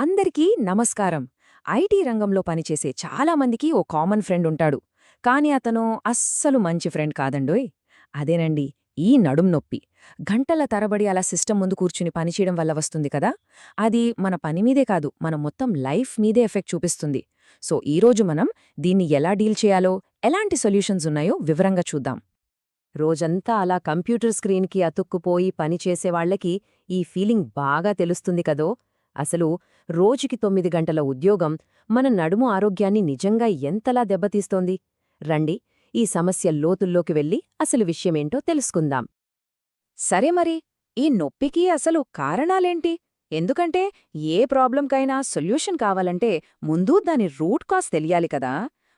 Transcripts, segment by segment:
అందరికీ నమస్కారం. ఐటీ రంగంలో పనిచేసే చాలామందికి ఓ కామన్ ఫ్రెండ్ ఉంటాడు. కాని అతను అస్సలు మంచి ఫ్రెండ్ కాదండోయ్. అదేనండి ఈ నడుం నొప్పి. గంటల తరబడి అలా సిస్టమ్ ముందు కూర్చుని పనిచేయడం వల్ల వస్తుంది కదా? అది మన పని మీదే కాదు మన మొత్తం లైఫ్ మీదే ఎఫెక్ట్ చూపిస్తుంది. సో ఈరోజు మనం దీన్ని ఎలా డీల్ చేయాలో ఎలాంటి సొల్యూషన్స్ ఉన్నాయో వివరంగా చూద్దాం. రోజంతా అలా కంప్యూటర్ స్క్రీన్కి అతుక్కుపోయి పనిచేసేవాళ్ళకి ఈ ఫీలింగ్ బాగా తెలుస్తుంది కదో? అసలు రోజుకి తొమ్మిది గంటల ఉద్యోగం మన నడుము ఆరోగ్యాన్ని నిజంగా ఎంతలా దెబ్బతీస్తోంది? రండి ఈ సమస్య లోతుల్లోకి వెళ్ళి అసలు విషయమేంటో తెలుసుకుందాం. సరే మరి ఈ నొప్పికి అసలు కారణాలేంటి? ఎందుకంటే ఏ ప్రాబ్లంకైనా సొల్యూషన్ కావాలంటే ముందు దాని రూట్ కాజ్ తెలియాలి కదా.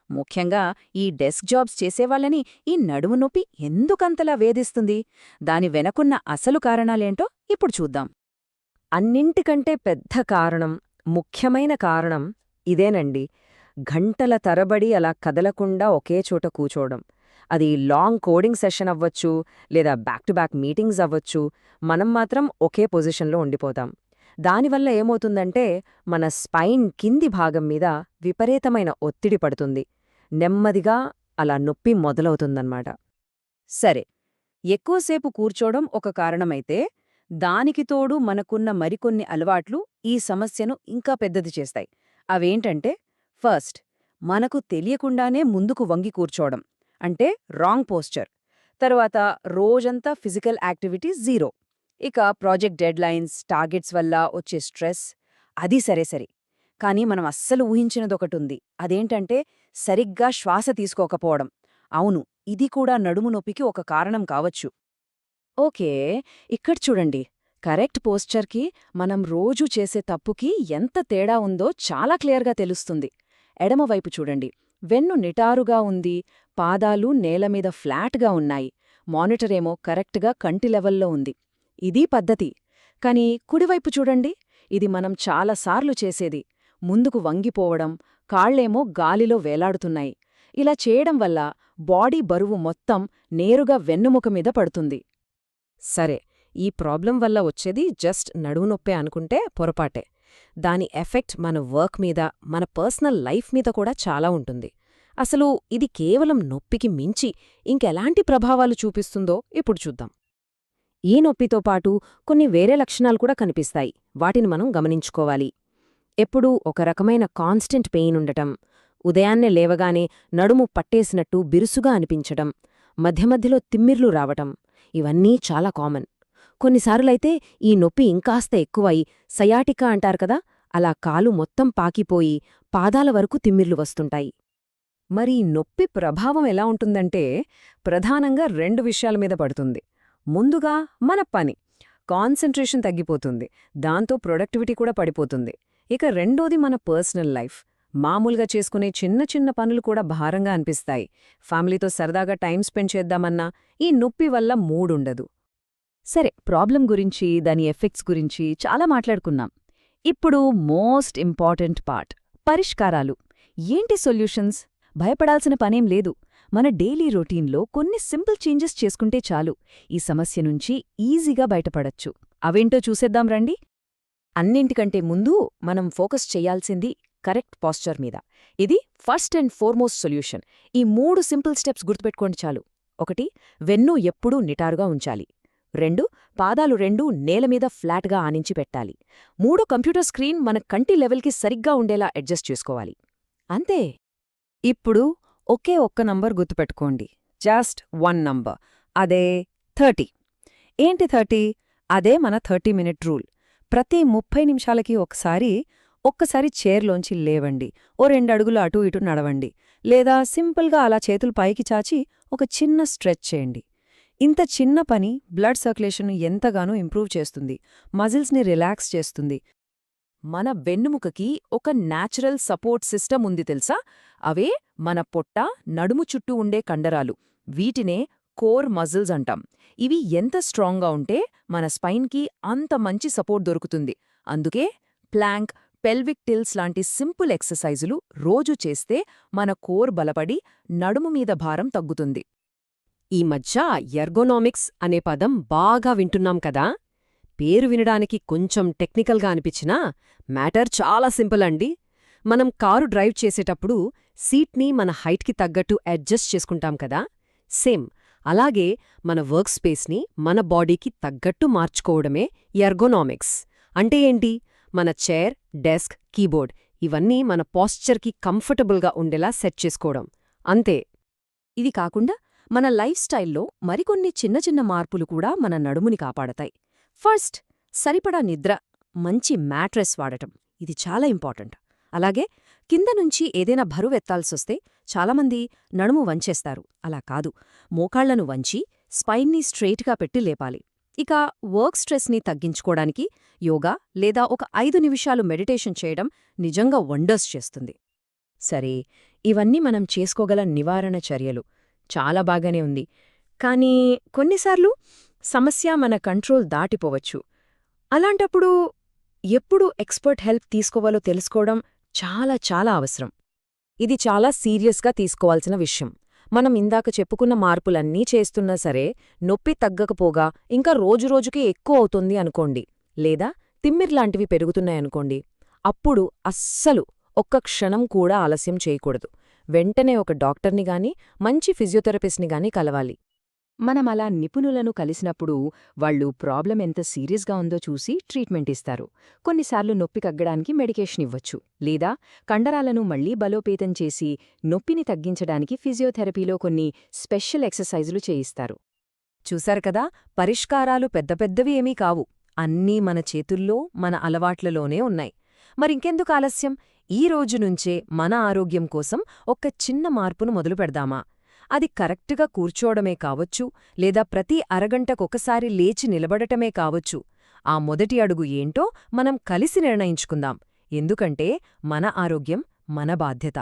ముఖ్యంగా ఈ డెస్క్ జాబ్స్ చేసేవాళ్ళని ఈ నడుము నొప్పి ఎందుకంతలా వేధిస్తుంది? దాని వెనకున్న అసలు కారణాలేంటో ఇప్పుడు చూద్దాం. అన్నింటికంటే పెద్ద కారణం ముఖ్యమైన కారణం ఇదేనండి. గంటల తరబడి అలా కదలకుండా ఒకే చోట కూచోవడం అది లాంగ్ కోడింగ్ సెషన్ అవ్వచ్చు లేదా బ్యాక్ టు బ్యాక్ మీటింగ్స్ అవ్వచ్చు మనం మాత్రం ఒకే పొజిషన్లో ఉండిపోతాం. దానివల్ల ఏమవుతుందంటే మన స్పైన్ కింది భాగం మీద విపరీతమైన ఒత్తిడి పడుతుంది. నెమ్మదిగా అలా నొప్పి మొదలవుతుందన్నమాట. సరే ఎక్కువసేపు కూర్చోవడం ఒక కారణమైతే దానికి తోడు మనకున్న మరికొన్ని అలవాట్లు ఈ సమస్యను ఇంకా పెద్దది చేస్తాయి. అవేంటంటే ఫస్ట్ మనకు తెలియకుండానే ముందుకు వంగి కూర్చోవడం అంటే రాంగ్ పోస్చర్. తర్వాత రోజంతా ఫిజికల్ యాక్టివిటీ జీరో. ఇక ప్రాజెక్ట్ డెడ్లైన్స్ టార్గెట్స్ వల్ల వచ్చే స్ట్రెస్ అది సరే సరే. కానీ మనం అస్సలు ఊహించినదొకటుంది. అదేంటంటే సరిగ్గా శ్వాస తీసుకోకపోవడం. అవును ఇది కూడా నడుము నొప్పికి ఒక కారణం కావచ్చు. ఓకే ఇక్కడ చూడండి. కరెక్ట్ పోస్చర్కి మనం రోజూ చేసే తప్పుకి ఎంత తేడా ఉందో చాలా క్లియర్గా తెలుస్తుంది. ఎడమవైపు చూడండి. వెన్ను నిటారుగా ఉంది. పాదాలు నేలమీద ఫ్లాట్గా ఉన్నాయి. మానిటరేమో కరెక్ట్గా కంటి లెవెల్లో ఉంది. ఇదీ పద్ధతి. కానీ కుడివైపు చూడండి. ఇది మనం చాలాసార్లు చేసేది. ముందుకు వంగిపోవడం కాళ్ళేమో గాలిలో వేలాడుతున్నాయి. ఇలా చేయడం వల్ల బాడీ బరువు మొత్తం నేరుగా వెన్నుముక మీద పడుతుంది. సరే ఈ ప్రాబ్లం వల్ల వచ్చేది జస్ట్ నడువు నొప్పే అనుకుంటే పొరపాటే. దాని ఎఫెక్ట్ మన వర్క్ మీద మన పర్సనల్ లైఫ్ మీద కూడా చాలా ఉంటుంది. అసలు ఇది కేవలం నొప్పికి మించి ఇంకెలాంటి ప్రభావాలు చూపిస్తుందో ఇప్పుడు చూద్దాం. ఈ నొప్పితో పాటు కొన్ని వేరే లక్షణాలు కూడా కనిపిస్తాయి. వాటిని మనం గమనించుకోవాలి. ఎప్పుడూ ఒక రకమైన కాన్స్టెంట్ పెయిన్ ఉండటం ఉదయాన్నే లేవగానే నడుము పట్టేసినట్టు బిరుసుగా అనిపించడం మధ్య మధ్యలో తిమ్మిర్లు రావటం. ఇవన్నీ చాలా కామన్. కొన్నిసార్లైతే ఈ నొప్పి ఇంకాస్త ఎక్కువై సయాటికా అంటారు కదా అలా కాలు మొత్తం పాకిపోయి పాదాల వరకు తిమ్మిర్లు వస్తుంటాయి. మరి నొప్పి ప్రభావం ఎలా ఉంటుందంటే ప్రధానంగా రెండు విషయాల మీద పడుతుంది. ముందుగా మన పని. కాన్సంట్రేషన్ తగ్గిపోతుంది. దాంతో ప్రొడక్టివిటీ కూడా పడిపోతుంది. ఇక రెండోది మన పర్సనల్ లైఫ్. మామూలుగా చేసుకునే చిన్న చిన్న పనులు కూడా భారంగా అనిపిస్తాయి. ఫ్యామిలీతో సరదాగా టైం స్పెండ్ చేద్దామన్నా ఈ నొప్పి వల్ల మూడుండదు. సరే ప్రాబ్లం గురించి దాని ఎఫెక్ట్స్ గురించి చాలా మాట్లాడుకున్నాం. ఇప్పుడు మోస్ట్ ఇంపార్టెంట్ పార్ట్ పరిష్కారాలు. ఏంటి సొల్యూషన్స్? భయపడాల్సిన పనేం లేదు. మన డైలీ రొటీన్లో కొన్ని సింపుల్ చేంజెస్ చేసుకుంటే చాలు. ఈ సమస్య నుంచి ఈజీగా బయటపడచ్చు. అవేంటో చూసేద్దాం రండి. అన్నింటికంటే ముందు మనం ఫోకస్ చెయ్యాల్సింది కరెక్ట్ పాస్చర్ మీద. ఇది ఫస్ట్ అండ్ ఫోర్మోస్ట్ సొల్యూషన్. ఈ మూడు సింపుల్ స్టెప్స్ గుర్తుపెట్టుకోండి చాలు. ఒకటి వెన్ను ఎప్పుడూ నిటారుగా ఉంచాలి. రెండు పాదాలు రెండూ నేలమీద ఫ్లాట్గా ఆనించి పెట్టాలి. మూడు కంప్యూటర్ స్క్రీన్ మన కంటి లెవెల్కి సరిగ్గా ఉండేలా అడ్జస్ట్ చేసుకోవాలి. అంతే. ఇప్పుడు ఒకే ఒక్క నంబర్ గుర్తుపెట్టుకోండి. Just one number. అదే థర్టీ. ఏంటి థర్టీ? అదే మన థర్టీ మినిట్ రూల్. ప్రతి ముప్పై నిమిషాలకి ఒకసారి ఒక్కసారి చైర్లోంచి లేవండి. ఓ రెండడుగులు అటూ ఇటూ నడవండి. లేదా సింపుల్గా అలా చేతులు పైకి చాచి ఒక చిన్న స్ట్రెచ్ చేయండి. ఇంత చిన్న పని బ్లడ్ సర్క్యులేషన్ను ఎంతగానో ఇంప్రూవ్ చేస్తుంది. మజిల్స్ని రిలాక్స్ చేస్తుంది. మన వెన్నుముకకి ఒక న్యాచురల్ సపోర్ట్ సిస్టమ్ ఉంది తెలుసా? అవే మన పొట్ట నడుము చుట్టూ ఉండే కండరాలు. వీటినే కోర్ మజిల్స్ అంటాం. ఇవి ఎంత స్ట్రాంగ్గా ఉంటే మన స్పైన్కి అంత మంచి సపోర్ట్ దొరుకుతుంది. అందుకే ప్లాంక్ పెల్విక్ టిల్స్ లాంటి సింపుల్ ఎక్సర్సైజులు రోజు చేస్తే మన కోర్ బలపడి నడుము మీద భారం తగ్గుతుంది. ఈ మధ్య ఎర్గోనామిక్స్ అనే పదం బాగా వింటున్నాం కదా? పేరు వినడానికి కొంచెం టెక్నికల్గా అనిపించినా మ్యాటర్ చాలా సింపుల్ అండి. మనం కారు డ్రైవ్ చేసేటప్పుడు సీట్ని మన హైట్కి తగ్గట్టు అడ్జస్ట్ చేసుకుంటాం కదా? సేమ్. అలాగే మన వర్క్ స్పేస్ని మన బాడీకి తగ్గట్టు మార్చుకోవడమే ఎర్గోనామిక్స్. అంటే ఏంటి? మన చైర్ డెస్క్ కీబోర్డ్ ఇవన్నీ మన పాస్చర్కి కంఫర్టబుల్గా ఉండేలా సెట్ చేసుకోవడం. అంతే. ఇది కాకుండా మన లైఫ్ స్టైల్లో మరికొన్ని చిన్న చిన్న మార్పులు కూడా మన నడుముని కాపాడతాయి. ఫస్ట్ సరిపడా నిద్ర మంచి మ్యాట్రెస్ వాడటం. ఇది చాలా ఇంపార్టెంట్ అలాగే కింద నుంచి ఏదైనా బరువెత్తాల్సొస్తే చాలామంది నడుము వంచేస్తారు. అలా కాదు. మోకాళ్ళను వంచి స్పైన్ని స్ట్రెయిట్గా పెట్టి లేపాలి. ఇక వర్క్ స్ట్రెస్ని తగ్గించుకోవడానికి యోగా లేదా ఒక ఐదు నిమిషాలు మెడిటేషన్ చేయడం నిజంగా వండర్స్ చేస్తుంది. సరే ఇవన్నీ మనం చేసుకోగల నివారణ చర్యలు. చాలా బాగానే ఉంది. కానీ కొన్నిసార్లు సమస్య మన కంట్రోల్ దాటిపోవచ్చు. అలాంటప్పుడు ఎప్పుడు ఎక్స్పర్ట్ హెల్ప్ తీసుకోవాలో తెలుసుకోవడం చాలా చాలా అవసరం. ఇది చాలా సీరియస్గా తీసుకోవాల్సిన విషయం. మనం ఇందాక చెప్పుకున్న మార్పులన్నీ చేస్తున్నా సరే నొప్పి తగ్గకపోగా ఇంకా రోజురోజుకి ఎక్కువ అవుతుంది అనుకోండి. లేదా తిమ్మిర్లాంటివి పెరుగుతున్నాయనుకోండి అప్పుడు అస్సలు ఒక్క క్షణం కూడా ఆలస్యం చేయకూడదు. వెంటనే ఒక డాక్టర్ని గాని మంచి ఫిజియోథెరపిస్ట్ని గాని కలవాలి. మనం అలా నిపుణులను కలిసినప్పుడు వాళ్ళు ప్రాబ్లం ఎంత సీరియస్గా ఉందో చూసి ట్రీట్మెంట్ ఇస్తారు. కొన్నిసార్లు నొప్పి తగ్గడానికి మెడికేషన్ ఇవ్వచ్చు. లేదా కండరాలను మళ్ళీ బలోపేతం చేసి నొప్పిని తగ్గించడానికి ఫిజియోథెరపీలో కొన్ని స్పెషల్ ఎక్సర్సైజులు చేయిస్తారు. చూశారు కదా పరిష్కారాలు పెద్ద పెద్దవి ఏమీ కావు. అన్నీ మన చేతుల్లో మన అలవాట్లలోనే ఉన్నాయి. మరింకెందుకు ఆలస్యం? ఈ రోజు నుంచే మన ఆరోగ్యం కోసం ఒక్క చిన్న మార్పును మొదలు పెడదామా అది కరెక్టుగా కూర్చోవడమే కావచ్చు లేదా ప్రతి అరగంటకొకసారి లేచి నిలబడటమే కావచ్చు. ఆ మొదటి అడుగు ఏంటో మనం కలిసి నిర్ణయించుకుందాం. ఎందుకంటే మన ఆరోగ్యం మన బాధ్యత.